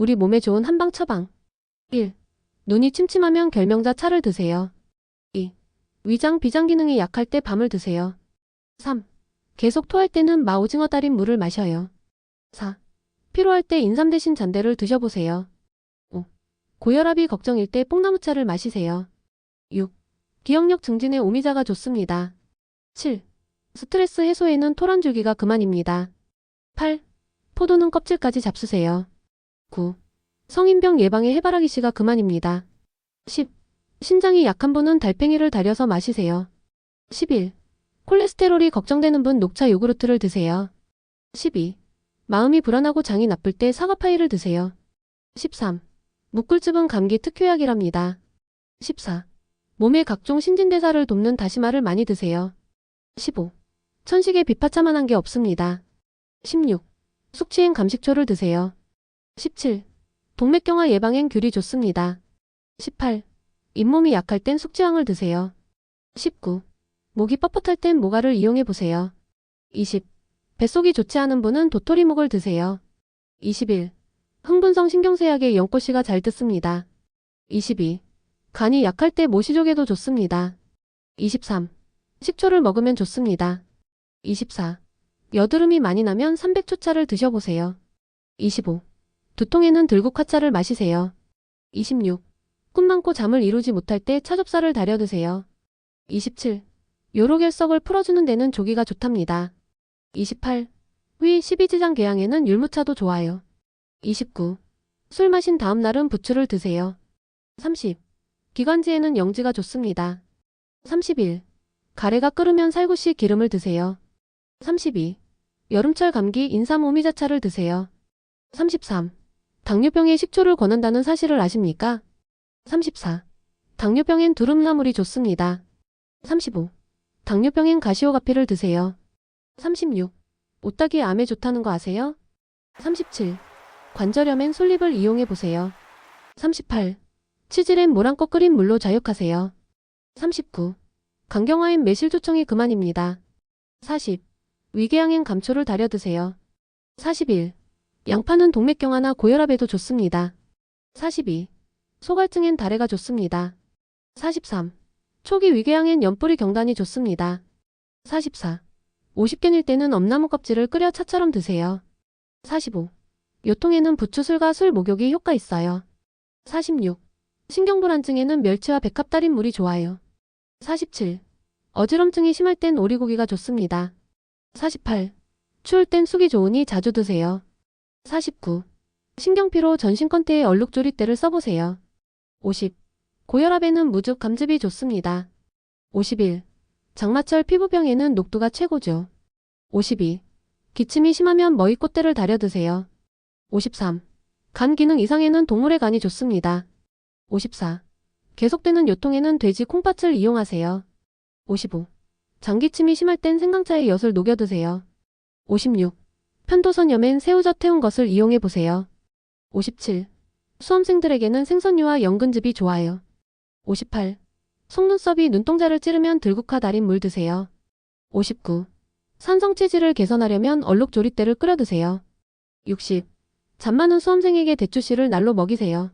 우리 몸에 좋은 한방 처방. 1. 눈이 침침하면 결명자 차를 드세요. 2. 위장 비장 기능이 약할 때 밤을 드세요. 3. 계속 토할 때는 마오징어 달인 물을 마셔요. 4. 피로할 때 인삼 대신 잔대를 드셔보세요. 5. 고혈압이 걱정일 때 뽕나무차를 마시세요. 6. 기억력 증진에 오미자가 좋습니다. 7. 스트레스 해소에는 토란줄기가 그만입니다. 8. 포도는 껍질까지 잡수세요. 9. 성인병 예방에 해바라기 씨가 그만입니다. 10. 신장이 약한 분은 달팽이를 달여서 마시세요. 11. 콜레스테롤이 걱정되는 분 녹차 요구르트를 드세요. 12. 마음이 불안하고 장이 나쁠 때 사과파이를 드세요. 13. 묵꿀즙은 감기 특효약이랍니다. 14. 몸의 각종 신진대사를 돕는 다시마를 많이 드세요. 15. 천식에 비파차만한 게 없습니다. 16. 숙취엔 감식초를 드세요. 17. 동맥경화 예방엔 귤이 좋습니다. 18. 잇몸이 약할 땐 숙지황을 드세요. 19. 목이 뻣뻣할 땐 모가를 이용해 보세요. 20. 뱃속이 좋지 않은 분은 도토리묵을 드세요. 21. 흥분성 신경쇠약에 연꽃씨가 잘 듣습니다. 22. 간이 약할 때 모시족에도 좋습니다. 23. 식초를 먹으면 좋습니다. 24. 여드름이 많이 나면 300초차를 드셔보세요. 25. 두통에는 들국화차를 마시세요. 26. 꿈 많고 잠을 이루지 못할 때 차좁쌀을 달여 드세요. 27. 요로결석을 풀어주는 데는 조기가 좋답니다. 28. 위 12지장 계양에는 율무차도 좋아요. 29. 술 마신 다음 날은 부추를 드세요. 30. 기관지에는 영지가 좋습니다. 31. 가래가 끓으면 살구씨 기름을 드세요. 32. 여름철 감기 인삼 오미자차를 드세요. 33. 당뇨병에 식초를 권한다는 사실을 아십니까? 34. 당뇨병엔 두릅나물이 좋습니다. 35. 당뇨병엔 가시오가피를 드세요. 36. 오딱이 암에 좋다는 거 아세요? 37. 관절염엔 솔잎을 이용해 보세요. 38. 치질엔 모란껏 끓인 물로 자욕하세요. 39. 강경화엔 매실조청이 그만입니다. 40. 위궤양엔 감초를 달여 드세요. 41. 양파는 동맥경화나 고혈압에도 좋습니다. 42. 소갈증엔 다래가 좋습니다. 43. 초기 위궤양엔 연뿌리 경단이 좋습니다. 44. 50견일 때는 엄나무 껍질을 끓여 차처럼 드세요. 45. 요통에는 부추술과 술 목욕이 효과 있어요. 46. 신경불안증에는 멸치와 백합 달인 물이 좋아요. 47. 어지럼증이 심할 땐 오리고기가 좋습니다. 48. 추울 땐 쑥이 좋으니 자주 드세요. 49. 신경피로 전신건태에 얼룩조리대를 써보세요. 50. 고혈압에는 무즙 감즙이 좋습니다. 51. 장마철 피부병에는 녹두가 최고죠. 52. 기침이 심하면 머위꽃대를 다려 드세요. 53. 간 기능 이상에는 동물의 간이 좋습니다. 54. 계속되는 요통에는 돼지 콩팥을 이용하세요. 55. 장기침이 심할 땐 생강차에 엿을 녹여 드세요. 56. 편도선염엔 새우젓 태운 것을 이용해 보세요. 57. 수험생들에게는 생선류와 연근즙이 좋아요. 58. 속눈썹이 눈동자를 찌르면 들국화 달인 물 드세요. 59. 산성 체질을 개선하려면 얼룩 조리대를 끓여 드세요. 60. 잠 많은 수험생에게 대추씨를 날로 먹이세요.